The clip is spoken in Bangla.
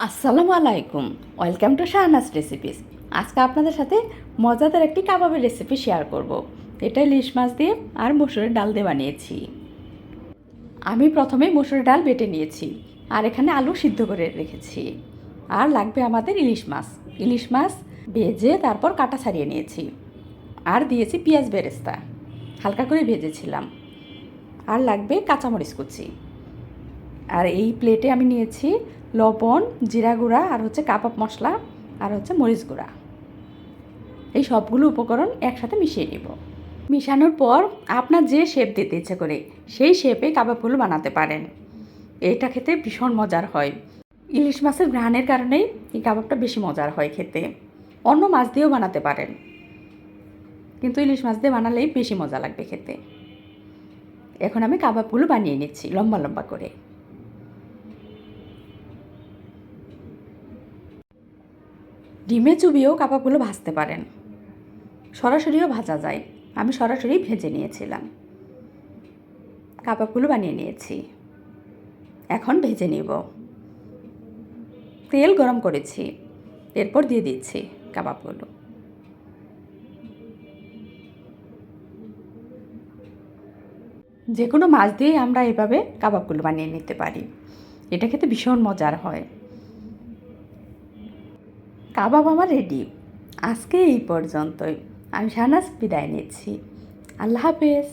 আসসালামু আলাইকুম। ওয়েলকাম টু শাহনাজ রেসিপিস আজকে আপনাদের সাথে মজাদার একটি কাবাবের রেসিপি শেয়ার করব। এটা ইলিশ মাছ দিয়ে আর মসুরের ডাল দিয়ে বানিয়েছি। আমি প্রথমে মসুরের ডাল বেটে নিয়েছি আর এখানে আলু সিদ্ধ করে রেখেছি। আর লাগবে আমাদের ইলিশ মাছ। ইলিশ মাছ ভেজে তারপর কাটা ছাড়িয়ে নিয়েছি। আর দিয়েছি পেঁয়াজ বেরেস্তা। হালকা করে ভেজেছিলাম। আর লাগবে কাঁচামরিচ কুচি। আর এই প্লেটে আমি নিয়েছি লবণ, জিরা গুঁড়া, আর হচ্ছে কাবাব মশলা, আর হচ্ছে মরিচ গুঁড়া। এই সবগুলো উপকরণ একসাথে মিশিয়ে নেব। মিশানোর পর আপনার যে শেপ দিতে ইচ্ছে করে, সেই শেপে কাবাবগুলো বানাতে পারেন। এটা খেতে ভীষণ মজার হয়। ইলিশ মাছের ঘ্রাণের কারণেই এই কাবাবটা বেশি মজার হয় খেতে। অন্য মাছ দিয়েও বানাতে পারেন। কিন্তু ইলিশ মাছ দিয়ে বানালেই বেশি মজা লাগবে খেতে। এখন আমি কাবাবগুলো বানিয়ে নিচ্ছি, লম্বা লম্বা করে। ডিমে চুবিয়েও কাবাবগুলো ভাজতে পারেন। সরাসরিও ভাজা যায়। আমি সরাসরি ভেজে নিয়েছিলাম। কাবাবগুলো বানিয়ে নিয়েছি। এখন ভেজে নিব। তেল গরম করেছি। এরপর দিয়ে দিচ্ছি কাবাবগুলো। যে কোনো মাছ দিয়েই আমরা এভাবে কাবাবগুলো বানিয়ে নিতে পারি। এটা খেতে ভীষণ মজার হয়। কাবাব আমার রেডি আজকে এই পর্যন্তই। আমি সানাস বিদায় নিচ্ছি। আল্লাহ হাফেজ।